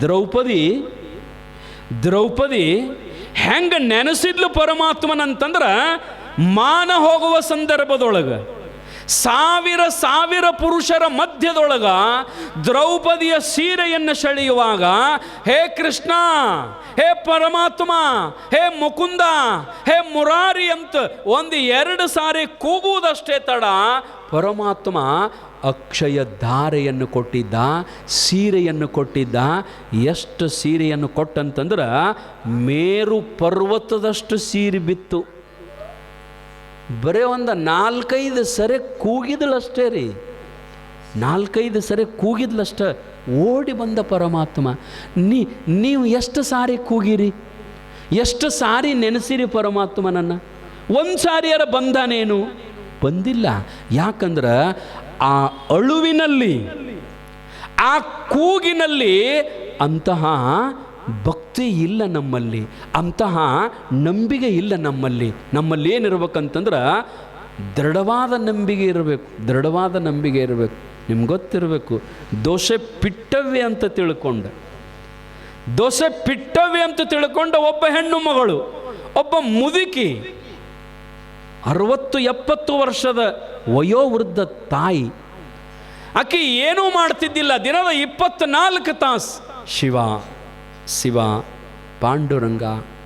ದ್ರೌಪದಿ ದ್ರೌಪದಿ ಹೆಂಗ ನೆನೆಸಿದ್ಲು ಪರಮಾತ್ಮನಂತಂದ್ರ ಮಾನ ಹೋಗುವ ಸಂದರ್ಭದೊಳಗೆ. ಸಾವಿರ ಸಾವಿರ ಪುರುಷರ ಮಧ್ಯದೊಳಗ ದ್ರೌಪದಿಯ ಸೀರೆಯನ್ನು ಸೆಳೆಯುವಾಗ, ಹೇ ಕೃಷ್ಣ, ಹೇ ಪರಮಾತ್ಮ, ಹೇ ಮುಕುಂದ, ಹೇ ಮುರಾರಿ ಅಂತ ಒಂದು ಎರಡು ಸಾರಿ ಕೂಗುವುದಷ್ಟೇ ತಡ, ಪರಮಾತ್ಮ ಅಕ್ಷಯ ಧಾರೆಯನ್ನು ಕೊಟ್ಟಿದ್ದ, ಸೀರೆಯನ್ನು ಕೊಟ್ಟಿದ್ದ. ಎಷ್ಟು ಸೀರೆಯನ್ನು ಕೊಟ್ಟಂತಂದ್ರೆ ಮೇರು ಪರ್ವತದಷ್ಟು ಸೀರೆ ಬಿತ್ತು. ಬರೀ ಒಂದು ನಾಲ್ಕೈದು ಸರಿ ಕೂಗಿದಳಷ್ಟೇ ರೀ. ನಾಲ್ಕೈದು ಸರಿ ಕೂಗಿದ್ಲಷ್ಟ, ಓಡಿ ಬಂದ ಪರಮಾತ್ಮ, ನೀ, ನೀವು ಎಷ್ಟು ಸಾರಿ ಕೂಗಿರಿ? ಎಷ್ಟು ಸಾರಿ ನೆನೆಸಿರಿ ಪರಮಾತ್ಮನನ್ನು ಒಂದು ಸಾರಿಯರ ಬಂದಾನೇನು? ಬಂದಿಲ್ಲ. ಯಾಕಂದ್ರೆ ಆ ಅಳುವಿನಲ್ಲಿ, ಆ ಕೂಗಿನಲ್ಲಿ ಅಂತಹ ಭಕ್ತಿ ಇಲ್ಲ ನಮ್ಮಲ್ಲಿ, ಅಂತಹ ನಂಬಿಕೆ ಇಲ್ಲ ನಮ್ಮಲ್ಲಿ. ನಮ್ಮಲ್ಲಿ ಏನಿರ್ಬೇಕಂತಂದ್ರೆ ದೃಢವಾದ ನಂಬಿಕೆ ಇರಬೇಕು, ದೃಢವಾದ ನಂಬಿಕೆ ಇರಬೇಕು. ನಿಮ್ಗೆ ಗೊತ್ತಿರಬೇಕು, ದೋಷೆ ಪಿಟ್ಟವ್ಯ ಅಂತ ತಿಳ್ಕೊಂಡೆ. ದೋಸೆ ಪಿಟ್ಟವೆ ಅಂತ ತಿಳ್ಕೊಂಡ ಒಬ್ಬ ಹೆಣ್ಣು ಮಗಳು, ಒಬ್ಬ ಮುದುಕಿ, ಅರವತ್ತು ಎಪ್ಪತ್ತು ವರ್ಷದ ವಯೋವೃದ್ಧ ತಾಯಿ. ಆಕೆ ಏನೂ ಮಾಡ್ತಿದ್ದಿಲ್ಲ, ದಿನದ ಇಪ್ಪತ್ನಾಲ್ಕು ತಾಸು ಶಿವ. ಶಿವ, ಪಾಂಡುರಂಗ,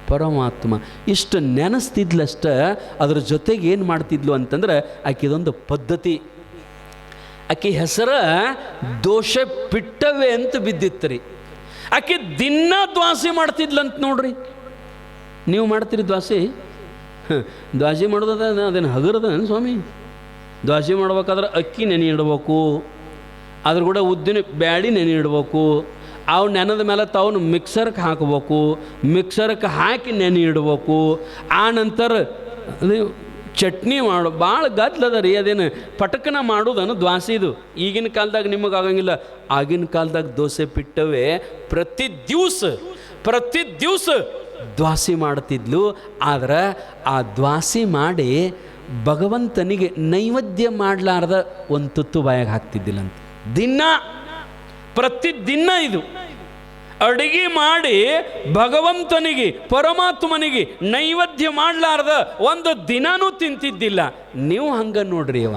ಪರಮಾತ್ಮ, ಇಷ್ಟು ನೆನೆಸ್ತಿದ್ಲಷ್ಟೇ ಅದ್ರ ಜೊತೆಗೆ ಏನು ಮಾಡ್ತಿದ್ಲು ಅಂತಂದ್ರೆ ಆಕೆದೊಂದು ಪದ್ಧತಿ. ಆಕೆ ಹೆಸರ ದೋಷ ಪಿಟ್ಟವೆ ಅಂತ ಬಿದ್ದಿತ್ತು ರೀ ಆಕೆ ದಿನ ದ್ವಾಸೆ ಮಾಡ್ತಿದ್ಲಂತ ನೋಡ್ರಿ. ನೀವು ಮಾಡ್ತೀರಿ ದ್ವಾಸಿ? ದ್ವಾಸೆ ಮಾಡೋದ ಅದೇನು ಹಗರದ ಸ್ವಾಮಿ? ದ್ವಾಸಿ ಮಾಡ್ಬೇಕಾದ್ರೆ ಅಕ್ಕಿ ನೆನೆ ಇಡ್ಬೇಕು. ಅದ್ರ ಕೂಡ ಉದ್ದಿನ ಬ್ಯಾಳಿ ನೆನೆ ಇಡ್ಬೇಕು. ಅವು ನೆನೆದ ಮೇಲೆ ತಾವು ಮಿಕ್ಸರ್ಗೆ ಹಾಕಬೇಕು, ಮಿಕ್ಸರ್ಗೆ ಹಾಕಿ ನೆನೆ ಇಡಬೇಕು. ಆ ನಂತರ ಚಟ್ನಿ ಮಾಡು, ಭಾಳ ಗದ್ಲದ ರೀ ಅದೇನು ಪಟಕನ ಮಾಡೋದನ್ನು ದ್ವಾಸಿದು ಈಗಿನ ಕಾಲದಾಗ ನಿಮಗೆ ಆಗಂಗಿಲ್ಲ. ಆಗಿನ ಕಾಲದಾಗ ದೋಸೆ ಪಿಟ್ಟವೇ ಪ್ರತಿ ದಿವಸ ಪ್ರತಿ ದಿವಸ ದ್ವಾಸಿ ಮಾಡ್ತಿದ್ಲು. ಆದ್ರೆ ಆ ದ್ವಾಸಿ ಮಾಡಿ ಭಗವಂತನಿಗೆ ನೈವೇದ್ಯ ಮಾಡಲಾರ್ದ ಒಂದು ತುತ್ತು ಬಾಯಾಗ ಹಾಕ್ತಿದ್ದಿಲ್ಲಂತ. ದಿನ, ಪ್ರತಿ ದಿನ ಇದು. ಅಡಿಗೆ ಮಾಡಿ ಭಗವಂತನಿಗೆ, ಪರಮಾತ್ಮನಿಗೆ ನೈವೇದ್ಯ ಮಾಡಲಾರ್ದ ಒಂದು ದಿನನೂ ತಿಂತಿದ್ದಿಲ್ಲ. ನೀವು ಹಂಗೆ ನೋಡ್ರಿ ಅವ.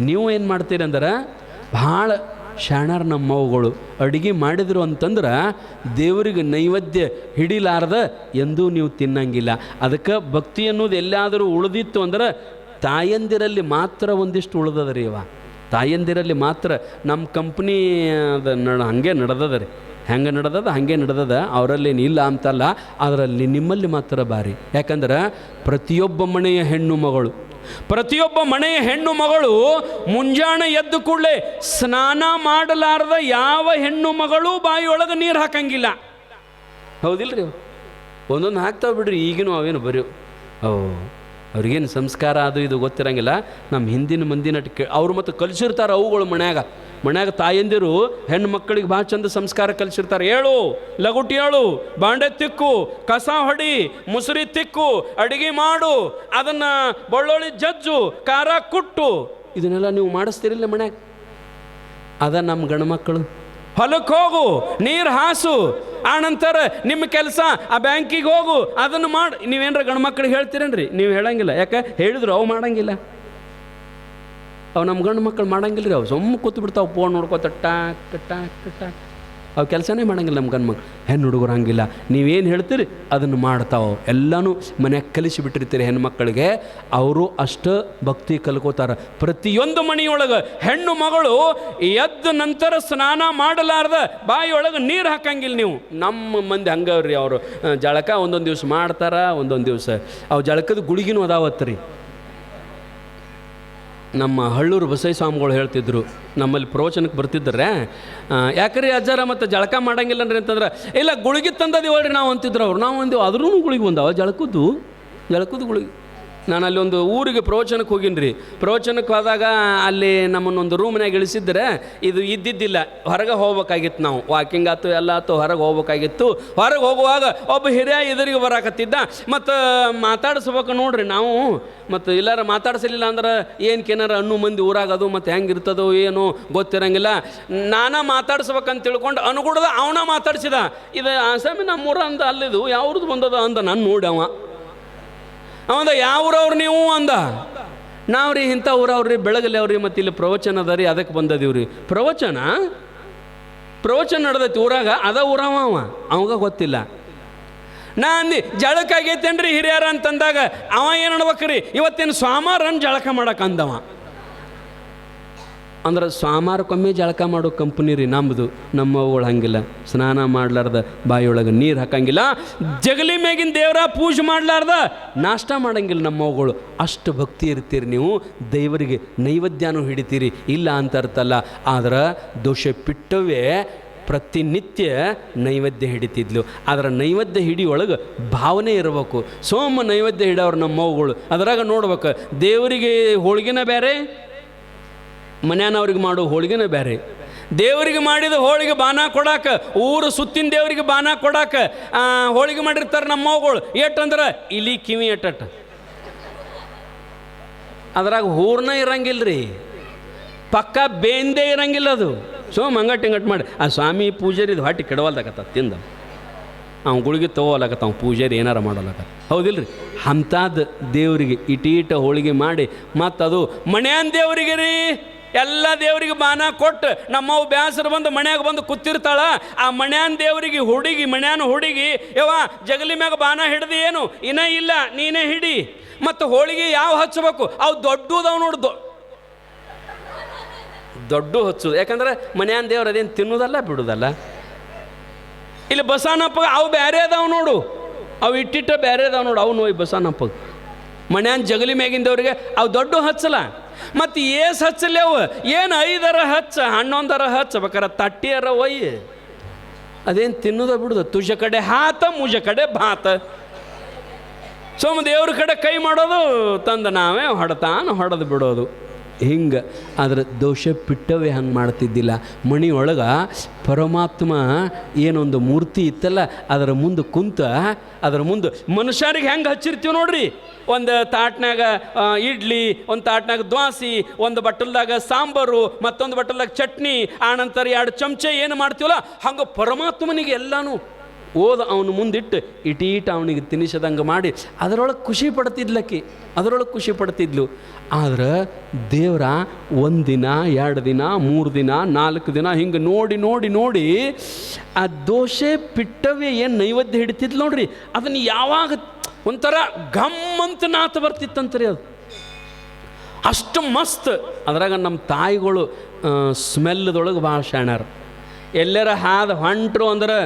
ನೀವು ಏನು ಮಾಡ್ತೀರಂದ್ರೆ ಭಾಳ ಶಾಣರ್ ನಮ್ಮವುಗಳು ಅಡುಗೆ ಮಾಡಿದ್ರು ಅಂತಂದ್ರೆ ದೇವರಿಗೆ ನೈವೇದ್ಯ ಹಿಡಿಲಾರ್ದ ಎಂದೂ ನೀವು ತಿನ್ನಂಗಿಲ್ಲ. ಅದಕ್ಕೆ ಭಕ್ತಿ ಅನ್ನೋದು ಎಲ್ಲಾದರೂ ಉಳಿದಿತ್ತು ಅಂದ್ರೆ ತಾಯಂದಿರಲ್ಲಿ ಮಾತ್ರ ಒಂದಿಷ್ಟು ಉಳ್ದದ ರೀ ಅವ. ತಾಯಂದಿರಲ್ಲಿ ಮಾತ್ರ ನಮ್ಮ ಕಂಪ್ನಿ ಅದು ನಡ ಹಾಗೆ ನಡೆದದ ರೀ ಹೆಂಗೆ ನಡೆದದ? ಹಾಗೆ ನಡೆದದ. ಅವರಲ್ಲೇನು ಇಲ್ಲ ಅಂತಲ್ಲ ಅದರಲ್ಲಿ ನಿಮ್ಮಲ್ಲಿ ಮಾತ್ರ ಬಾರಿ. ಯಾಕಂದ್ರೆ ಪ್ರತಿಯೊಬ್ಬ ಮನೆಯ ಹೆಣ್ಣು ಮಗಳು, ಪ್ರತಿಯೊಬ್ಬ ಮನೆಯ ಹೆಣ್ಣು ಮಗಳು ಮುಂಜಾನೆ ಎದ್ದು ಕೂಡಲೇ ಸ್ನಾನ ಮಾಡಲಾರದ ಯಾವ ಹೆಣ್ಣು ಮಗಳು ಬಾಯಿಯೊಳಗೆ ನೀರು ಹಾಕಂಗಿಲ್ಲ. ಹೌದಿಲ್ಲ ರೀ ಒಂದೊಂದು ಹಾಕ್ತಾವೆ ಬಿಡ್ರಿ, ಈಗಿನೂ ಅವೇನು ಬರೀ ಓ ಅವ್ರಿಗೇನು ಸಂಸ್ಕಾರ ಅದು ಇದು ಗೊತ್ತಿರಂಗಿಲ್ಲ. ನಮ್ಮ ಹಿಂದಿನ ಮಂದಿನ ಕೇ, ಅವ್ರು ಮತ್ತು ಕಲಿಸಿರ್ತಾರೆ ಅವುಗಳು ಮನ್ಯಾಗ. ಮನ್ಯಾಗ ತಾಯಂದಿರು ಹೆಣ್ಣು ಮಕ್ಕಳಿಗೆ ಭಾಳ ಚಂದ ಸಂಸ್ಕಾರ ಕಲಿಸಿರ್ತಾರೆ. ಹೇಳು ಲಗುಟಿ ಹೇಳು ಬಾಂಡೆ ತಿಕ್ಕು, ಕಸ ಹೊಡಿ, ಮುಸುರಿ ತಿಕ್ಕು, ಅಡುಗೆ ಮಾಡು, ಅದನ್ನು ಬಳ್ಳೊಳ್ಳಿ ಜಜ್ಜು, ಖಾರ ಕುಟ್ಟು. ಇದನ್ನೆಲ್ಲ ನೀವು ಮಾಡಿಸ್ತೀರಿಲ್ಲ ಮನ್ಯಾಗ. ಅದ ನಮ್ಮ ಗಂಡ್ಮಕ್ಕಳು ಹೊಲಕ್ಕೆ ಹೋಗು, ನೀರು ಹಾಸು, ಆ ನಂತರ ನಿಮ್ಮ ಕೆಲಸ, ಆ ಬ್ಯಾಂಕಿಗೆ ಹೋಗು, ಅದನ್ನು ಮಾಡಿ, ನೀವೇನ್ರ ಗಂಡ್ಮಕ್ಳಿಗೆ ಹೇಳ್ತೀರೇನ್ರಿ? ನೀವು ಹೇಳಂಗಿಲ್ಲ. ಯಾಕೆ? ಹೇಳಿದ್ರು, ಅವು ಮಾಡಂಗಿಲ್ಲ. ಅವು ನಮ್ಮ ಗಂಡು ಮಕ್ಕಳು ಮಾಡಂಗಿಲ್ಲ ರೀ ಅವು ಸುಮ್ಮ ಕೂತು ಬಿಡ್ತಾವೆ ಫೋನ್ ನೋಡ್ಕೊತ, ಟಾಕ್ ಟಾಕ್ ಟಾಕ್. ಅವು ಕೆಲಸನೇ ಮಾಡಂಗಿಲ್ಲ ನಮ್ಮ ಗಂಡು ಮಕ್ಳು ಹೆಣ್ಣು ಹುಡುಗರು ಹಂಗಿಲ್ಲ. ನೀವೇನು ಹೇಳ್ತೀರಿ? ಅದನ್ನು ಮಾಡ್ತಾವೆ ಎಲ್ಲನೂ ಮನ್ಯಾಗ ಕಲಿಸಿ ಬಿಟ್ಟಿರ್ತೀರಿ ಹೆಣ್ಮಕ್ಳಿಗೆ. ಅವರು ಅಷ್ಟು ಭಕ್ತಿ ಕಲ್ಕೋತಾರೆ. ಪ್ರತಿಯೊಂದು ಮನೆಯೊಳಗೆ ಹೆಣ್ಣು ಮಗಳು ಎದ್ದ ನಂತರ ಸ್ನಾನ ಮಾಡಲಾರ್ದ ಬಾಯಿಯೊಳಗೆ ನೀರು ಹಾಕಂಗಿಲ್ಲ ನೀವು. ನಮ್ಮ ಮಂದಿ ಹಂಗವ್ರಿ ಅವರು. ಜಳಕ ಒಂದೊಂದು ದಿವ್ಸ ಮಾಡ್ತಾರ, ಒಂದೊಂದು ದಿವಸ. ಅವು ಜಳಕದ ಗುಳಿಗಿನೂ ಅದಾವತ್ತು ರೀ ನಮ್ಮ ಹಳ್ಳೂರು ಬಸೈ ಸ್ವಾಮಿಗಳು ಹೇಳ್ತಿದ್ರು, ನಮ್ಮಲ್ಲಿ ಪ್ರವಚನಕ್ಕೆ ಬರ್ತಿದ್ರೆ ಯಾಕ್ರಿ ಅಜ್ಜಾರ ಮತ್ತು ಜಳಕ ಮಾಡಂಗಿಲ್ಲನ್ರಿ ಅಂತಂದ್ರೆ, ಇಲ್ಲ ಗುಳಿಗೆ ತಂದದಿ ಹೇಳ್ರಿ ನಾವು ಅಂತಿದ್ರು ಅವ್ರು. ನಾವು ಅಂದೇವು ಅದ್ರೂ ಗುಳಿಗೆ ಬಂದಾವ ಜಳಕದ್ದು ಜಳಕದ್ದು ಗುಳಿಗೆ. ನಾನು ಅಲ್ಲಿ ಒಂದು ಊರಿಗೆ ಪ್ರವಚನಕ್ಕೆ ಹೋಗಿನ್ರಿ. ಪ್ರವಚನಕ್ಕೆ ಹೋದಾಗ ಅಲ್ಲಿ ನಮ್ಮನ್ನೊಂದು ರೂಮ್ನಾಗ ಇಳಿಸಿದ್ರೆ ಇದು ಇದ್ದಿದ್ದಿಲ್ಲ. ಹೊರಗೆ ಹೋಗ್ಬೇಕಾಗಿತ್ತು ನಾವು. ವಾಕಿಂಗ್ ಆಯ್ತು, ಎಲ್ಲ ಆಯ್ತು, ಹೊರಗೆ ಹೋಗ್ಬೇಕಾಗಿತ್ತು. ಹೊರಗೆ ಹೋಗುವಾಗ ಒಬ್ಬ ಹಿರಿಯ ಎದುರಿಗೆ ಬರಾಕತ್ತಿದ್ದ. ಮತ್ತು ಮಾತಾಡಿಸ್ಬೇಕು ನೋಡ್ರಿ ನಾವು. ಮತ್ತು ಎಲ್ಲಾರ ಮಾತಾಡಿಸಲಿಲ್ಲ ಅಂದ್ರೆ ಏನಕ್ಕೇನಾರ ಅನ್ನು ಮಂದಿ ಊರಾಗದು, ಮತ್ತು ಹೆಂಗಿರ್ತದೋ ಏನು ಗೊತ್ತಿರಂಗಿಲ್ಲ. ನಾನ ಮಾತಾಡ್ಸ್ಬೇಕಂತ ತಿಳ್ಕೊಂಡು ಅನುಗುಣದ ಅವನ ಮಾತಾಡಿಸಿದ. ಇದು ಆಸಾಮಿ ನಮ್ಮೂರ ಅಂದ ಅಲ್ಲಿದು ಯಾವ್ದು ಬಂದದ ಅಂದ ನಾನು ನೋಡಿ ಅವ. ಅವಂದ ಯಾವ ಊರವ್ರು ನೀವು ಅಂದ? ನಾವು ರೀ ಇಂಥ ಊರವ್ರಿ ಬೆಳಗಲಿ ಅವ್ರಿ ಮತ್ತು ಇಲ್ಲಿ ಪ್ರವಚನ ಅದ ರೀ ಅದಕ್ಕೆ ಬಂದದೀವ್ರಿ ಪ್ರವಚನ? ಪ್ರವಚನ ನಡೆದೈತಿ ಊರಾಗ, ಅದ ಊರವ ಅವ? ಅವಾಗ ಗೊತ್ತಿಲ್ಲ. ನಾ ಅಂದಿ ಜಳಕ ಆಗೈತೇನ್ರಿ ಹಿರಿಯರ ಅಂತಂದಾಗ, ಅವ ಏನು ಅನ್ಬೇಕ್ರಿ? ಇವತ್ತೇನು ಸ್ವಾಮಾರನ್ ಜಳಕ ಮಾಡಕ್ಕೆ ಅಂದವ. ಅಂದ್ರೆ ಸ್ವಾಮಾರಕ್ಕೊಮ್ಮೆ ಜಳಕ ಮಾಡೋ ಕಂಪ್ನಿ ರೀ ನಮ್ಮದು ನಮ್ಮವುಗಳು ಹಂಗಿಲ್ಲ. ಸ್ನಾನ ಮಾಡ್ಲಾರ್ದ ಬಾಯಿಯೊಳಗೆ ನೀರು ಹಾಕಂಗಿಲ್ಲ. ಜಗಲಿ ಮ್ಯಾಗಿನ ದೇವರ ಪೂಜೆ ಮಾಡ್ಲಾರ್ದ ನಾಷ್ಟ ಮಾಡಂಗಿಲ್ಲ ನಮ್ಮವುಗಳು ಅಷ್ಟು ಭಕ್ತಿ ಇರ್ತೀರಿ ನೀವು. ದೇವರಿಗೆ ನೈವೇದ್ಯನೂ ಹಿಡಿತೀರಿ. ಇಲ್ಲ ಅಂತ ಅರ್ಥಲ್ಲ. ಆದ್ರೆ ದೋಷ ಪಿಟ್ಟವೇ ಪ್ರತಿನಿತ್ಯ ನೈವೇದ್ಯ ಹಿಡಿತಿದ್ಲು. ಅದರ ನೈವೇದ್ಯ ಹಿಡಿಯೊಳಗೆ ಭಾವನೆ ಇರಬೇಕು. ಸೋಮ ನೈವೇದ್ಯ ಹಿಡೋರು ನಮ್ಮವುಗಳು ಅದರಾಗ ನೋಡ್ಬೇಕು, ದೇವರಿಗೆ ಹೋಳಿಗೆನ ಬೇರೆ ಮನ್ಯಾನವ್ರಿಗೆ ಮಾಡೋ ಹೋಳಿಗೆನ ಬೇರೆ. ದೇವರಿಗೆ ಮಾಡಿದ ಹೋಳಿಗೆ ಬಾನ ಕೊಡಾಕ, ಊರು ಸುತ್ತಿನ ದೇವರಿಗೆ ಬಾನ ಕೊಡಾಕ ಹೋಳಿಗೆ ಮಾಡಿರ್ತಾರೆ ನಮ್ಮವುಗಳು ಎಟ್ಟಂದ್ರೆ ಇಲಿ ಕಿವಿ ಎಟ್ಟ ಅದ್ರಾಗ ಹೂರ್ನ ಇರಂಗಿಲ್ರಿ. ಪಕ್ಕ ಬೇಂದೆ ಇರಂಗಿಲ್ಲ ಅದು. ಸೊ ಮಂಗಟ್ ಹಿಂಗಟ್ ಮಾಡಿ, ಆ ಸ್ವಾಮಿ ಪೂಜಾರಿದು ಹೊಟ್ಟೆ ಕೆಡವಲ್ದಾಗತ್ತ, ತಿಂದ. ಅವ್ನು ಗುಳಿಗೆ ತಗೋಲಾಗತ್ತ ಅವ್ನು ಪೂಜಾರಿ ಏನಾರ ಮಾಡೋಲಾಗತ್ತ ಹೌದಿಲ್ರಿ? ಅಂಥದ್ದು ದೇವರಿಗೆ ಇಟೀಟ ಹೋಳಿಗೆ ಮಾಡಿ, ಮತ್ತದು ಅದು ಮನ್ಯಾನ ದೇವರಿಗೆ ರೀ? ಎಲ್ಲ ದೇವರಿಗೆ ಮಾನ ಕೊಟ್ಟು ನಮ್ಮವು ಬ್ಯಾಸರು ಬಂದು ಮನ್ಯಾಗ ಬಂದು ಕೂತಿರ್ತಾಳ, ಆ ಮನ್ಯಾನ ದೇವರಿಗೆ ಹುಡುಗಿ, ಮನ್ಯಾನ ಹುಡುಗಿ, ಯವ್ವ, ಜಗಲಿ ಮ್ಯಾಗ ಬಾನ ಹಿಡ್ದು ಏನು? ಇನ್ನ ಇಲ್ಲ, ನೀನೇ ಹಿಡಿ. ಮತ್ತು ಹೋಳಿಗೆ ಯಾವ ಹಚ್ಚಬೇಕು? ಅವು ದೊಡ್ಡದವು ನೋಡು ದೊ- ದೊಡ್ಡ ಹಚ್ಚೋದು. ಯಾಕಂದ್ರೆ ಮನೆಯನ್ ದೇವ್ರು ಅದೇನು ತಿನ್ನೋದಲ್ಲ, ಬಿಡೋದಲ್ಲ? ಇಲ್ಲಿ ಬಸವನಪ್ಪ ಅವು ಬೇರೆ ಅದಾವ ನೋಡು. ಅವು ಇಟ್ಟಿಟ್ಟ ಬೇರೆ ಅದಾವ ನೋಡು. ಅವು ನೋಯ್ ಬಸವನಪ್ಪ ಮನ್ಯಾನ ಜಗಲಿ ಮ್ಯಾಗಿಂದವ್ರಿಗೆ ಅವು ದೊಡ್ಡ ಹಚ್ಚಲ ಮತ್ತು ಏಸ್ ಹಚ್ಚಲೇವು ಏನು ಐದರ ಹಚ್ಚ, ಹನ್ನೊಂದರ ಹಚ್ಚ? ಬೇಕಾರೆ ತಟ್ಟಿಯರ ಒಯ್ಯಿ ಅದೇನು ತಿನ್ನೋದ ಬಿಡುದು? ತುಜ ಕಡೆ ಹಾತ, ಮುಜ ಕಡೆ ಭಾತ. ಸೋಮ ದೇವ್ರ ಕಡೆ ಕೈ ಮಾಡೋದು, ತಂದು ನಾವೇ ಹೊಡೆತಾನು ಹೊಡೆದು ಬಿಡೋದು. ಹಿಂಗೆ, ಆದ್ರೆ ದೋಷ ಪಿಟ್ಟವೇ ಹಂಗೆ ಮಾಡ್ತಿದ್ದಿಲ್ಲ. ಮಣಿಯೊಳಗೆ ಪರಮಾತ್ಮ ಏನೊಂದು ಮೂರ್ತಿ ಇತ್ತಲ್ಲ, ಅದರ ಮುಂದೆ ಕುಂತ, ಅದರ ಮುಂದೆ ಮನುಷ್ಯರಿಗೆ ಹೆಂಗೆ ಹಚ್ಚಿರ್ತೀವಿ ನೋಡ್ರಿ? ಒಂದು ತಾಟ್ನಾಗ ಇಡ್ಲಿ, ಒಂದು ತಾಟ್ನಾಗ ದ್ವಾಸಿ, ಒಂದು ಬಟ್ಟಲ್ದಾಗ ಸಾಂಬಾರು, ಮತ್ತೊಂದು ಬಟ್ಟಲ್ದಾಗ ಚಟ್ನಿ ಆನಂತರ ಎರಡು ಚಮಚ ಏನು ಮಾಡ್ತೀವಲ್ಲ, ಹಂಗೆ ಪರಮಾತ್ಮನಿಗೆ ಎಲ್ಲನೂ ಓದ ಅವನು ಮುಂದಿಟ್ಟು ಇಟೀಟ ಅವನಿಗೆ ತಿನಿಸದಂಗೆ ಮಾಡಿ ಅದರೊಳಗೆ ಖುಷಿ ಪಡ್ತಿದ್ಲಕ್ಕಿ, ಅದರೊಳಗೆ ಖುಷಿ ಪಡ್ತಿದ್ಲು. ಆದ್ರೆ ದೇವ್ರ ಒಂದಿನ ಎರಡು ದಿನ, ಮೂರು ದಿನ, ನಾಲ್ಕು ದಿನ ಹಿಂಗೆ ನೋಡಿ ನೋಡಿ ನೋಡಿ ಆ ದೋಷೆ ಪಿಟ್ಟವೇ ಏನು ನೈವೇದ್ಯ ಹಿಡಿತಿದ್ಲು ನೋಡ್ರಿ. ಅದನ್ನು ಯಾವಾಗ ಒಂಥರ ಗಮ್ಮಂತ ನಾತ ಬರ್ತಿತ್ತಂತ್ರಿ ಅದು. ಅಷ್ಟು ಮಸ್ತ್. ಅದ್ರಾಗ ನಮ್ಮ ತಾಯಿಗಳು ಸ್ಮೆಲ್ದೊಳಗೆ ಭಾಳ ಶಾಣ್ಯಾರ ಎಲ್ಲರ ಹಾದ ಹೊಂಟ್ರು ಅಂದ್ರೆ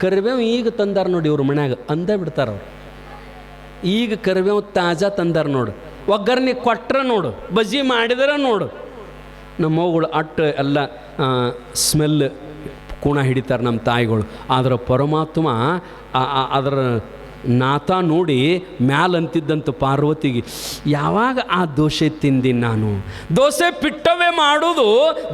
ಕರಿಬೇವು ಈಗ ತಂದಾರ ನೋಡಿ ಇವ್ರ ಮನ್ಯಾಗ, ಅಂದ ಬಿಡ್ತಾರ ಅವ್ರು. ಈಗ ಕರಿಬೇವು ತಾಜಾ ತಂದಾರ ನೋಡು. ಒಗ್ಗರ್ನಿ ಕೊಟ್ರ ನೋಡು, ಬಜ್ಜಿ ಮಾಡಿದ್ರೆ ನೋಡು. ನಮ್ಮ ನಮ್ಮವುಗಳು ಅಟ್ಟು ಎಲ್ಲ ಸ್ಮೆಲ್ ಕುಣ ಹಿಡಿತಾರೆ ನಮ್ಮ ತಾಯಿಗಳು. ಆದ್ರೆ ಪರಮಾತ್ಮ ಅದರ ನಾತ ನೋಡಿ ಮ್ಯಾಲ ಅಂತಿದ್ದಂತ ಪಾರ್ವತಿಗೆ, ಯಾವಾಗ ಆ ದೋಸೆ ತಿಂದಿನಿ ನಾನು? ದೋಸೆ ಪಿಟ್ಟವೇ ಮಾಡೋದು,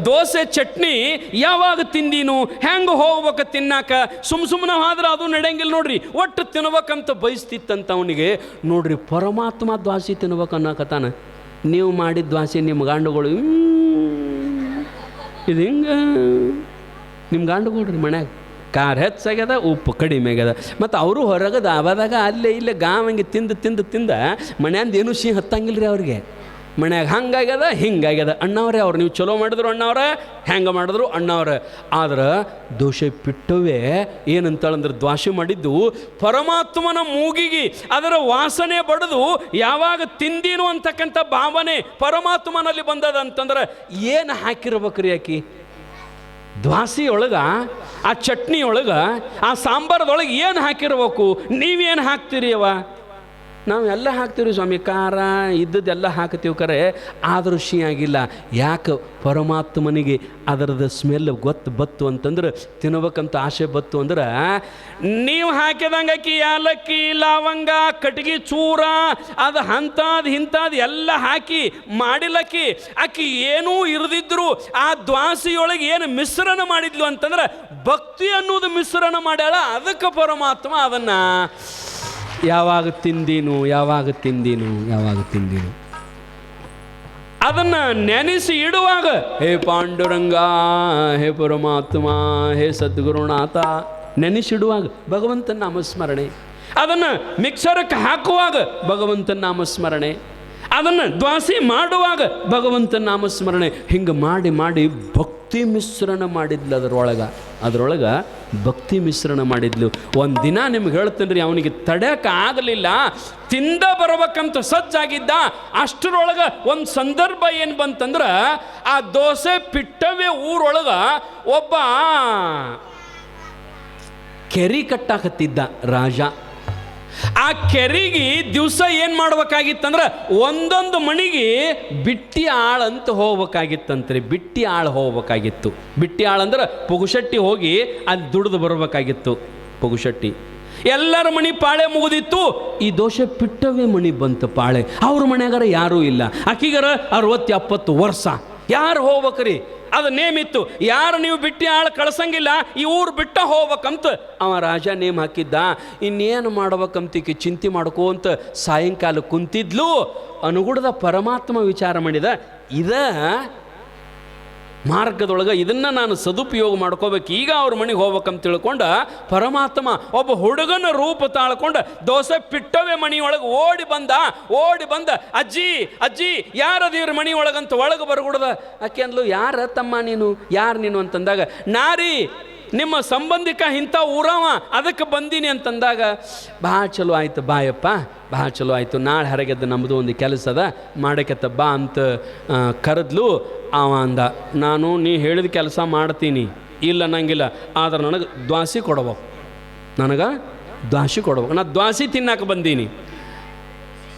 ದೋಸೆ ಚಟ್ನಿ ಯಾವಾಗ ತಿಂದೀನು? ಹೆಂಗೆ ಹೋಗ್ಬೇಕು ತಿನ್ನಾಕ? ಸುಮ್ ಸುಮ್ಮನೆ ಆದ್ರೆ ಅದು ನಡೆಯಂಗಿಲ್ಲ ನೋಡ್ರಿ, ಒಟ್ಟು ತಿನ್ಬೇಕಂತ ಬಯಸ್ತಿತ್ತಂತ ಅವನಿಗೆ. ನೋಡ್ರಿ, ಪರಮಾತ್ಮ ದ್ವಾಸಿ ತಿನ್ಬೇಕು ಅನ್ನಕತ್ತಾನ. ನೀವು ಮಾಡಿದ ದ್ವಾಸಿ ನಿಮ್ಮ ಗಾಂಡುಗಳು ಇದು ಹಿಂಗೆ ನಿಮ್ಮ ಗಂಡುಗಳ್ರಿ ಮನ್ಯಾಗ. ಖಾರ ಹೆಚ್ಚಾಗ್ಯದ, ಉಪ್ಪು ಕಡಿಮೆ ಆಗ್ಯದ. ಮತ್ತು ಅವರು ಹೊರಗದ ದಾಬಾದಾಗ ಅಲ್ಲೇ ಇಲ್ಲೇ ಗಾವಂಗೆ ತಿಂದು ತಿಂದು, ತಿಂದ ಮನೆಯಂದು ಏನು ಸಿಹಿ ಹತ್ತಂಗಿಲ್ಲ ರೀ ಅವ್ರಿಗೆ. ಮನ್ಯಾಗ ಹಂಗಾಗ್ಯದ, ಹಿಂಗಾಗ್ಯದ. ಅಣ್ಣವ್ರೆ, ಅವ್ರು ನೀವು ಚಲೋ ಮಾಡಿದ್ರು ಅಣ್ಣವ್ರ ಹೆಂಗೆ ಮಾಡಿದ್ರು ಅಣ್ಣವ್ರ. ಆದ್ರೆ ದೋಷೆ ಪಿಟ್ಟವೇ ಏನಂತಳಂದ್ರೆ ದ್ವಾಸೆ ಮಾಡಿದ್ದು ಪರಮಾತ್ಮನ ಮೂಗಿಗೆ ಅದರ ವಾಸನೆ ಬಡಿದು ಯಾವಾಗ ತಿಂದೀನು ಅಂತಕ್ಕಂಥ ಭಾವನೆ ಪರಮಾತ್ಮನಲ್ಲಿ ಬಂದದ ಅಂತಂದ್ರೆ ಏನು ಹಾಕಿರ್ಬೇಕ್ರಿ ಆಕಿ? ದ್ವಾಸಿ ಒಳಗ ಆ ಚಟ್ನಿ ಒಳಗ ಆ ಸಾಂಬಾರದೊಳಗೆ ಏನು ಹಾಕಿರ್ಬೇಕು? ನೀವೇನು ಹಾಕ್ತೀರಿ ಅವ? ನಾವು ಎಲ್ಲ ಹಾಕ್ತೀವಿ ಸ್ವಾಮಿ, ಖಾರ ಇದ್ದದ್ದೆಲ್ಲ ಹಾಕ್ತೀವಿ ಕರೆ, ಆದರೂ ಆಗಿಲ್ಲ. ಯಾಕೆ ಪರಮಾತ್ಮನಿಗೆ ಅದರದ ಸ್ಮೆಲ್ ಗೊತ್ತು ಬತ್ತು ಅಂತಂದ್ರೆ, ತಿನ್ಬೇಕಂತ ಆಸೆ ಬತ್ತು ಅಂದ್ರೆ, ನೀವು ಹಾಕಿದಂಗೆ ಅಕ್ಕಿ ಯಾಲಕ್ಕಿ ಲವಂಗ ಕಟ್ಗಿ ಚೂರ, ಅದು ಅಂಥದ್ದು ಇಂಥದ್ದು ಎಲ್ಲ ಹಾಕಿ ಮಾಡಿಲಕ್ಕಿ ಅಕ್ಕಿ ಏನೂ ಇರದಿದ್ರು, ಆ ದ್ವಾಸಿಯೊಳಗೆ ಏನು ಮಿಶ್ರಣ ಮಾಡಿದ್ಲು ಅಂತಂದ್ರೆ, ಭಕ್ತಿ ಅನ್ನೋದು ಮಿಶ್ರಣ ಮಾಡ್ಯಾಳ, ಅದಕ್ಕೆ ಪರಮಾತ್ಮ ಅದನ್ನು. ಯಾವಾಗ ತಿಂದೀನು ಯಾವಾಗ ತಿಂದೀನು ಯಾವಾಗ ತಿಂದೀನು. ಅದನ್ನು ನೆನೆಸಿ ಇಡುವಾಗ, ಹೇ ಪಾಂಡುರಂಗ, ಹೇ ಪರಮಾತ್ಮ, ಹೇ ಸದ್ಗುರುನಾಥ, ನೆನೆಸಿಡುವಾಗ ಭಗವಂತನ ನಾಮಸ್ಮರಣೆ. ಅದನ್ನು ಮಿಕ್ಸರಕ್ಕೆ ಹಾಕುವಾಗ ಭಗವಂತನ ನಾಮಸ್ಮರಣೆ. ಅದನ್ನು ದ್ವಾಸಿ ಮಾಡುವಾಗ ಭಗವಂತನ ನಾಮಸ್ಮರಣೆ. ಹಿಂಗೆ ಮಾಡಿ ಮಾಡಿ ಭಕ್ತಿ ಮಿಶ್ರಣ ಮಾಡಿದ್ಲು ಅದರೊಳಗೆ. ಅದರೊಳಗೆ ಭಕ್ತಿ ಮಿಶ್ರಣ ಮಾಡಿದ್ಲು. ಒಂದು ದಿನ ನಿಮ್ಗೆ ಹೇಳ್ತೀನಿ ರೀ ಅವನಿಗೆ ಆಗಲಿಲ್ಲ. ತಿಂದ ಬರ್ಬೇಕಂತ ಸಜ್ಜಾಗಿದ್ದ. ಅಷ್ಟರೊಳಗೆ ಒಂದು ಸಂದರ್ಭ ಏನು ಬಂತಂದ್ರೆ, ಆ ದೋಸೆ ಪಿಟ್ಟವೇ ಊರೊಳಗೆ ಒಬ್ಬ ಕೆರಿ ಕಟ್ಟಾಕತ್ತಿದ್ದ ರಾಜ. ಆ ಕೆರೆಗೆ ದಿವಸ ಏನು ಮಾಡ್ಬೇಕಾಗಿತ್ತಂದ್ರೆ ಒಂದೊಂದು ಮಣಿಗೆ ಬಿಟ್ಟಿ ಆಳ್ ಅಂತ ಹೋಗ್ಬೇಕಾಗಿತ್ತಂತ್ರಿ. ಬಿಟ್ಟಿ ಆಳ್ ಹೋಗ್ಬೇಕಾಗಿತ್ತು. ಬಿಟ್ಟಿ ಆಳ್ ಅಂದ್ರೆ ಪುಗುಶೆಟ್ಟಿ ಹೋಗಿ ಅಲ್ಲಿ ದುಡಿದು ಬರಬೇಕಾಗಿತ್ತು. ಪುಗುಶೆಟ್ಟಿ ಎಲ್ಲರ ಮಣಿ ಪಾಳೆ ಮುಗಿದಿತ್ತು. ಈ ದೋಷ ಪಿಟ್ಟವೇ ಮಣಿ ಬಂತು ಪಾಳೆ. ಅವ್ರ ಮನ್ಯಾಗಾರ ಯಾರೂ ಇಲ್ಲ. ಆಕಿಗಾರ ಅರವತ್ತು ಎಪ್ಪತ್ತು ವರ್ಷ. ಯಾರು ಹೋಗ್ಬೇಕ್ರಿ? ಅದು ನೇಮ್ ಇತ್ತು. ಯಾರು ನೀವು ಬಿಟ್ಟು ಆಳು ಕಳ್ಸಂಗಿಲ್ಲ, ಈ ಊರು ಬಿಟ್ಟ ಹೋಗ್ಬೇಕಂತ ಅವ ರಾಜ ನೇಮ್ ಹಾಕಿದ್ದ. ಇನ್ನೇನು ಮಾಡ್ಬೇಕಂತ ಈಕೆ ಚಿಂತೆ ಮಾಡ್ಕೋಂತ ಸಾಯಂಕಾಲ ಕುಂತಿದ್ಲು. ಅನುಗುಣದ ಪರಮಾತ್ಮ ವಿಚಾರ ಮಾಡಿದ. ಇದ ಮಾರ್ಗದೊಳಗೆ ಇದನ್ನು ನಾನು ಸದುಪಯೋಗ ಮಾಡ್ಕೋಬೇಕು. ಈಗ ಅವ್ರ ಮನೆಗೆ ಹೋಗ್ಬೇಕಂತ ತಿಳ್ಕೊಂಡ ಪರಮಾತ್ಮ ಒಬ್ಬ ಹುಡುಗನ ರೂಪ ತಾಳ್ಕೊಂಡು ದೋಸೆ ಪಿಟ್ಟವೆ ಮನೆಯೊಳಗೆ ಓಡಿ ಬಂದ ಓಡಿ ಬಂದ, ಅಜ್ಜಿ ಅಜ್ಜಿ, ಯಾರದು ಇವ್ರ ಮನೆಯೊಳಗಂತ ಒಳಗೆ ಬರ್ಗುಡ್ದ? ಆಕೆ ಅಂದ್ಲು ಯಾರ ತಮ್ಮ ನೀನು? ಯಾರು ನೀನು? ಅಂತಂದಾಗ, ನಾರಿ ನಿಮ್ಮ ಸಂಬಂಧಿಕ ಇಂಥ ಊರವ, ಅದಕ್ಕೆ ಬಂದೀನಿ ಅಂತಂದಾಗ ಭಾಳ ಚಲೋ ಆಯ್ತು ಬಾಯಪ್ಪ ಭಾಳ ಚಲೋ ಆಯಿತು, ನಾಳೆ ಹರಗೆದ್ದು ನಮ್ಮದು ಒಂದು ಕೆಲಸ ಅದ, ಮಾಡಕತ್ತ ಬಾ ಅಂತ ಕರೆದ್ಲು. ಅವ ಅಂದ, ನಾನು ನೀ ಹೇಳಿದ ಕೆಲಸ ಮಾಡ್ತೀನಿ. ಇಲ್ಲ, ನಂಗಿಲ್ಲ, ಆದ್ರೆ ನನಗೆ ದ್ವಾಸಿ ಕೊಡಬೇಕು ನನಗೆ ದ್ವಾಸಿ ಕೊಡಬೇಕು ನಾ ದ್ವಾಸಿ ತಿನ್ನಕ್ಕೆ ಬಂದೀನಿ.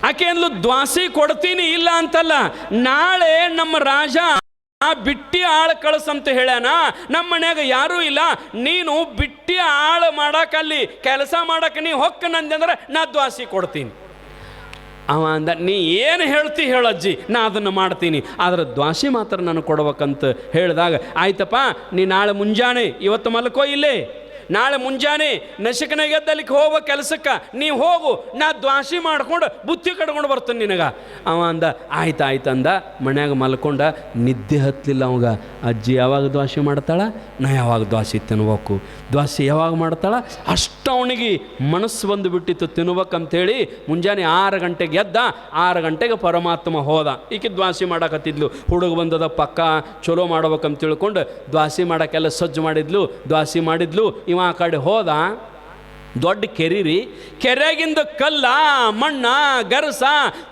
ಆಕೆ ಅಂದ್ಲು, ದ್ವಾಸಿ ಕೊಡ್ತೀನಿ, ಇಲ್ಲ ಅಂತಲ್ಲ, ನಾಳೆ ನಮ್ಮ ರಾಜ ಆ ಬಿಟ್ಟಿ ಆಳು ಕಳಿಸಂತ ಹೇಳ್ಯಾನ ನಮ್ಮ ಮನ್ಯಾಗ ಯಾರೂ ಇಲ್ಲ. ನೀನು ಬಿಟ್ಟಿ ಆಳು ಮಾಡಕ್ಕಲ್ಲಿ ಕೆಲಸ ಮಾಡಕ್ಕೆ ನೀ ಹೊಕ್ಕ ನಂದಂದ್ರೆ ನಾ ದ್ವಾಸಿ ಕೊಡ್ತೀನಿ. ಅವ ಅಂದ, ನೀ ಏನು ಹೇಳ್ತಿ ಹೇಳಜ್ಜಿ ನಾ ಅದನ್ನು ಮಾಡ್ತೀನಿ. ಆದರೆ ದ್ವಾಸಿ ಮಾತ್ರ ನಾನು ಕೊಡ್ಬೇಕಂತ ಹೇಳಿದಾಗ, ಆಯ್ತಪ್ಪ, ನೀ ನಾಳೆ ಮುಂಜಾನೆ ಇವತ್ತು ಮಲ್ಕೋ ಇಲ್ಲೇ. ನಾಳೆ ಮುಂಜಾನೆ ನಶಕನ ಗೆದ್ದಲಿಕ್ಕೆ ಹೋಗೋ ಕೆಲಸಕ್ಕೆ, ನೀ ಹೋಗು, ನಾ ದ್ವಾಸಿ ಮಾಡ್ಕೊಂಡು ಬುತ್ತಿ ಕಡ್ಕೊಂಡು ಬರ್ತೀನಿ ನಿನಗೆ. ಅವ ಅಂದ, ಆಯ್ತು ಆಯ್ತು ಅಂದ, ಮನ್ಯಾಗ ಮಲ್ಕೊಂಡ, ನಿದ್ದೆ ಹತ್ತಲಿಲ್ಲ ಅವಾಗ. ಅಜ್ಜಿ, ಯಾವಾಗ ದ್ವಾಸಿ ಮಾಡ್ತಾಳ? ನಾ ಯಾವಾಗ ದ್ವಾಸಿ ತಿನ್ಬೇಕು. ದ್ವಾಸಿ ಯಾವಾಗ ಮಾಡ್ತಾಳ? ಅಷ್ಟು ಅವನಿಗೆ ಮನಸ್ಸು ಬಂದು ಬಿಟ್ಟಿತ್ತು, ತಿನ್ಬೇಕಂತೇಳಿ ಮುಂಜಾನೆ ಆರು ಗಂಟೆಗೆ ಎದ್ದ, ಆರು ಗಂಟೆಗೆ ಪರಮಾತ್ಮ ಹೋದ. ಈಕೆ ದ್ವಾಸಿ ಮಾಡಕತ್ತಿದ್ಲು. ಹುಡುಗ ಬಂದದ, ಪಕ್ಕ, ಚಲೋ ಮಾಡ್ಬೇಕಂತ ತಿಳ್ಕೊಂಡು ದ್ವಾಸಿ ಮಾಡೋಕ್ಕೆಲ್ಲ ಸಜ್ಜು ಮಾಡಿದ್ಲು, ದ್ವಾಸಿ ಮಾಡಿದ್ಲು ಇವ ಆ ಕಡೆ ಹೋದ, ದೊಡ್ಡ ಕೆರಿ ರೀ ಕೆರೆಗಿಂದ ಕಲ್ಲ, ಮಣ್ಣ, ಗರಸ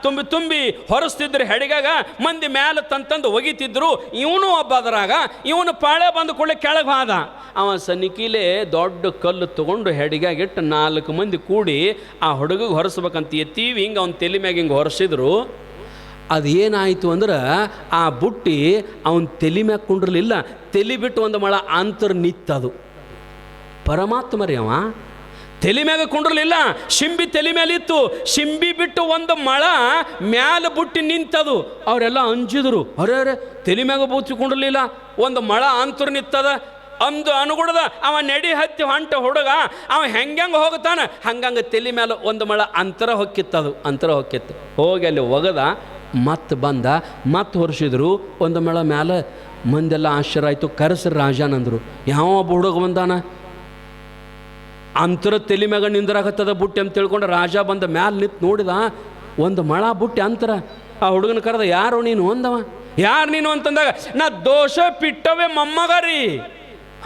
ತುಂಬಿ ತುಂಬಿ ಹೊರಸ್ತಿದ್ರು ಹೆಡಿಗಾಗ, ಮಂದಿ ಮೇಲೆ ತಂತಂದು ಒಗಿತಿದ್ರು. ಇವನು ಒಬ್ಬ ಅದರಾಗ, ಇವನು ಪಾಳೆ ಬಂದು ಕೂಡಲೇ ಕೆಳಗೆ ಹೋದ. ಅವ ಸನಿಕಿಲೆ ದೊಡ್ಡ ಕಲ್ಲು ತಗೊಂಡು ಹೆಡಿಗಾಗಿಟ್ಟು ನಾಲ್ಕು ಮಂದಿ ಕೂಡಿ ಆ ಹುಡುಗಗೆ ಹೊರಸ್ಬೇಕಂತ ಎತ್ತೀವಿ. ಹಿಂಗೆ ಅವ್ನ ತಲೆ ಮ್ಯಾಗ ಹಿಂಗೆ ಹೊರಸಿದ್ರು. ಅದು ಏನಾಯಿತು ಅಂದ್ರೆ, ಆ ಬುಟ್ಟಿ ಅವನ ತಲೆ ಮ್ಯಾಗ ಕುಂಡ್ರಲಿಲ್ಲ. ತಲೆ ಬಿಟ್ಟು ಒಂದು ಮಳ ಅಂತರ್ ನಿತ್ತದು ಪರಮಾತ್ಮ ರೀ ಅವ? ತಲೆ ಮ್ಯಾಗ ಕುಂಡ್ರಲಿಲ್ಲ, ಶಿಂಬಿ ತಲೆ ಮೇಲೆ ಇತ್ತು. ಶಿಂಬಿ ಬಿಟ್ಟು ಒಂದು ಮಳ ಮ್ಯಾಲ ಬುಟ್ಟಿ ನಿಂತದು. ಅವರೆಲ್ಲ ಅಂಜಿದ್ರು. ಅರೆ ಅರೆ, ತಲೆ ಮ್ಯಾಗ ಬೂಚಿ ಕುಂಡ್ರಲಿಲ್ಲ. ಒಂದು ಮಳ ಅಂತರ್ ನಿತ್ತದ. ಅಂದು ಅನುಗುಣದ ಅವ ನಡಿ ಹತ್ತಿ ಹೊಂಟ ಹುಡುಗ, ಅವ ಹೆಂಗೆಂಗೆ ಹೋಗ್ತಾನೆ? ಹಂಗಂಗೆ ತಲೆ ಮ್ಯಾಲ ಒಂದು ಮಳ ಅಂತರ ಹೊಕ್ಕಿತ್ತದು, ಅಂತರ ಹೊಕ್ಕಿತ್ತು. ಹೋಗಿ ಅಲ್ಲಿ ಒಗದ ಮತ್ತೆ ಬಂದ ಮತ್ತೆ ಹೊರಿಸಿದ್ರು ಒಂದು ಮಳ ಮ್ಯಾಲ ಮಂದೆಲ್ಲ ಆಶ್ಚರ್ಯ ಆಯಿತು. ಕರೆಸ್ರಿ ರಾಜನಂದರು. ಯಾವ ಹುಡುಗ ಬಂದಾನ? ಅಂತರ ತಲೆ ಮ್ಯಾಗ ನಿಂದ್ರಾಗತ್ತದ ಬುಟ್ಟಿ ಅಂತ ತಿಳ್ಕೊಂಡು ರಾಜ ಬಂದ ಮ್ಯಾಲೆ ನಿಂತು ನೋಡಿದ, ಒಂದು ಮಳ ಬುಟ್ಟಿ ಅಂತರ. ಆ ಹುಡುಗನ ಕರೆದ, ಯಾರು ನೀನು? ಅಂದವ. ಯಾರು ನೀನು? ಅಂತಂದಾಗ, ನಾ ದೋಷ ಪಿಟ್ಟವೆ ಮಮ್ಮಗಾರಿ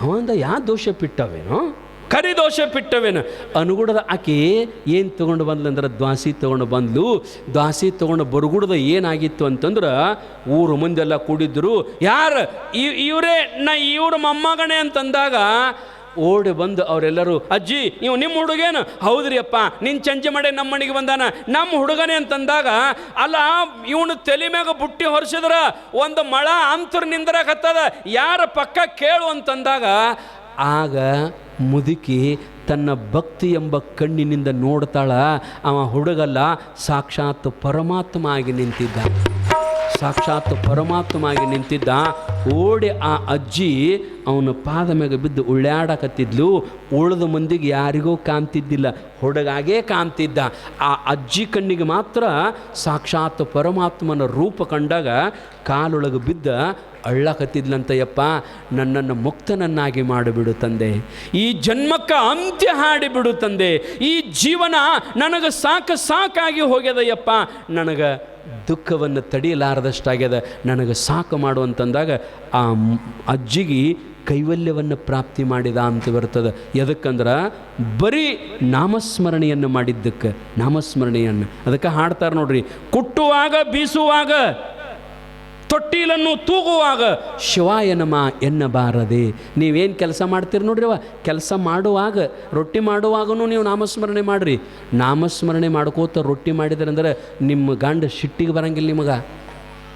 ಅವಂದ, ಯಾ ದೋಷ ಪಿಟ್ಟವೇನು? ಕರಿ ದೋಷ ಪಿಟ್ಟವೇನು? ಅನುಗುಡದ ಆಕೆ ಏನು ತೊಗೊಂಡು ಬಂದ್ಲಂದ್ರೆ ದ್ವಾಸಿ ತೊಗೊಂಡು ಬಂದ್ಲು. ದ್ವಾಸಿ ತೊಗೊಂಡು ಬರುಗುಡದ ಏನಾಗಿತ್ತು ಅಂತಂದ್ರೆ, ಊರು ಮುಂದೆಲ್ಲ ಕೂಡಿದ್ರು. ಯಾರು? ಇವರೇ, ನಾ ಇವ್ರ ಮೊಮ್ಮಗಣೆ ಅಂತಂದಾಗ ಓಡಿ ಬಂದು ಅವರೆಲ್ಲರೂ, ಅಜ್ಜಿ, ನೀವು ನಿಮ್ಮ ಹುಡುಗೇನು? ಹೌದ್ರಿ ಅಪ್ಪ ನಿನ್ನ ಚಂಚೆ ಮಾಡಿ ನಮ್ಮ ಮನೆಗೆ ಬಂದಾನ. ನಮ್ಮ ಹುಡುಗನೇ ಅಂತಂದಾಗ, ಅಲ್ಲ, ಇವನು ತಲೆ ಮ್ಯಾಗ ಬುಟ್ಟಿ ಹೊರಿಸಿದ್ರ, ಒಂದು ಮಳ ಅಂತರ್ ನಿಂದ್ರಕತ್ತದ, ಯಾರ ಪಕ್ಕ ಕೇಳು ಅಂತಂದಾಗ, ಆಗ ಮುದುಕಿ ತನ್ನ ಭಕ್ತಿ ಎಂಬ ಕಣ್ಣಿನಿಂದ ನೋಡ್ತಾಳ, ಅವ ಹುಡುಗಲ್ಲ, ಸಾಕ್ಷಾತ್ ಪರಮಾತ್ಮ ಆಗಿ ನಿಂತಿದ್ದ. ಸಾಕ್ಷಾತ್ ಪರಮಾತ್ಮಾಗಿ ನಿಂತಿದ್ದ, ಓಡಿ ಆ ಅಜ್ಜಿ ಅವನ ಪಾದ ಮ್ಯಾಗ ಬಿದ್ದು ಉಳ್ಳಾಡಕತ್ತಿದ್ಲು. ಉಳಿದ ಮಂದಿಗೆ ಯಾರಿಗೂ ಕಾಣ್ತಿದ್ದಿಲ್ಲ. ಹೊಡಗಾಗೇ ಕಾಣ್ತಿದ್ದ. ಆ ಅಜ್ಜಿ ಕಣ್ಣಿಗೆ ಮಾತ್ರ ಸಾಕ್ಷಾತ್ ಪರಮಾತ್ಮನ ರೂಪ ಕಂಡಾಗ ಕಾಲೊಳಗೆ ಬಿದ್ದ ಅಳ್ಳಕತ್ತಿದ್ಲಂತಯ್ಯಪ್ಪ ನನ್ನನ್ನು ಮುಕ್ತನನ್ನಾಗಿ ಮಾಡಿಬಿಡು ತಂದೆ. ಈ ಜನ್ಮಕ್ಕೆ ಅಂತ್ಯ ಹಾಡಿಬಿಡು ತಂದೆ. ಈ ಜೀವನ ನನಗೆ ಸಾಕು ಸಾಕಾಗಿ ಹೋಗ್ಯದಯ್ಯಪ್ಪ. ನನಗೆ ದುಃಖವನ್ನು ತಡೆಯಲಾರದಷ್ಟಾಗ್ಯದ. ನನಗೆ ಸಾಕು ಮಾಡು ಅಂತಂದಾಗ ಆ ಅಜ್ಜಿಗೆ ಕೈವಲ್ಯವನ್ನು ಪ್ರಾಪ್ತಿ ಮಾಡಿದ ಅಂತ ಬರ್ತದೆ. ಎದಕ್ಕಂದ್ರೆ ಬರೀ ನಾಮಸ್ಮರಣೆಯನ್ನು ಮಾಡಿದ್ದಕ್ಕೆ, ನಾಮಸ್ಮರಣೆಯನ್ನು. ಅದಕ್ಕೆ ಹಾಡ್ತಾರೆ ನೋಡ್ರಿ, ಕುಟ್ಟುವಾಗ ಬೀಸುವಾಗ ತೊಟ್ಟಿಲನ್ನು ತೂಗುವಾಗ, ಶಿವಾಯ ನಮ ಎನ್ನಬಾರದೆ. ನೀವೇನು ಕೆಲಸ ಮಾಡ್ತೀರಿ ನೋಡ್ರಿವ ಕೆಲಸ ಮಾಡುವಾಗ, ರೊಟ್ಟಿ ಮಾಡುವಾಗೂ ನೀವು ನಾಮಸ್ಮರಣೆ ಮಾಡಿರಿ. ನಾಮಸ್ಮರಣೆ ಮಾಡ್ಕೋತ ರೊಟ್ಟಿ ಮಾಡಿದ್ರೆ ಅಂದ್ರೆ ನಿಮ್ಮ ಗಂಡ ಶಿಟ್ಟಿಗೆ ಬರಂಗಿಲ್ಲ ನಿಮಗೆ.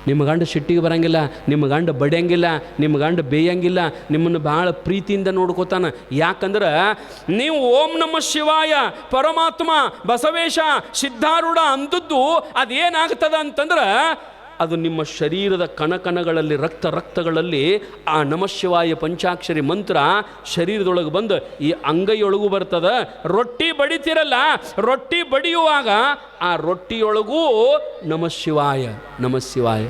ನಿಮ್ಮ ಗಂಡ ಸಿಟ್ಟಿಗೆ ಬರಂಗಿಲ್ಲ, ನಿಮ್ಮ ಗಂಡ ಬಡಿಯಂಗಿಲ್ಲ, ನಿಮ್ಮ ಗಂಡ ಬೇಯಂಗಿಲ್ಲ, ನಿಮ್ಮನ್ನು ಭಾಳ ಪ್ರೀತಿಯಿಂದ ನೋಡ್ಕೋತಾನ. ಯಾಕಂದ್ರೆ ನೀವು ಓಂ ನಮ ಶಿವಾಯ, ಪರಮಾತ್ಮ, ಬಸವೇಶ, ಸಿದ್ಧಾರೂಢ ಅಂದದ್ದು ಅದೇನಾಗ್ತದ ಅಂತಂದ್ರೆ ಅದು ನಿಮ್ಮ ಶರೀರದ ಕಣಕಣಗಳಲ್ಲಿ, ರಕ್ತ ರಕ್ತಗಳಲ್ಲಿ ಆ ನಮಃಶಿವಾಯ ಪಂಚಾಕ್ಷರಿ ಮಂತ್ರ ಶರೀರದೊಳಗೆ ಬಂದು ಈ ಅಂಗೈಯೊಳಗೂ ಬರ್ತದ. ರೊಟ್ಟಿ ಬಡಿತಿರಲ್ಲ, ರೊಟ್ಟಿ ಬಡಿಯುವಾಗ ಆ ರೊಟ್ಟಿಯೊಳಗೂ ನಮಃಶಿವಾಯ ನಮಃಶಿವಾಯ.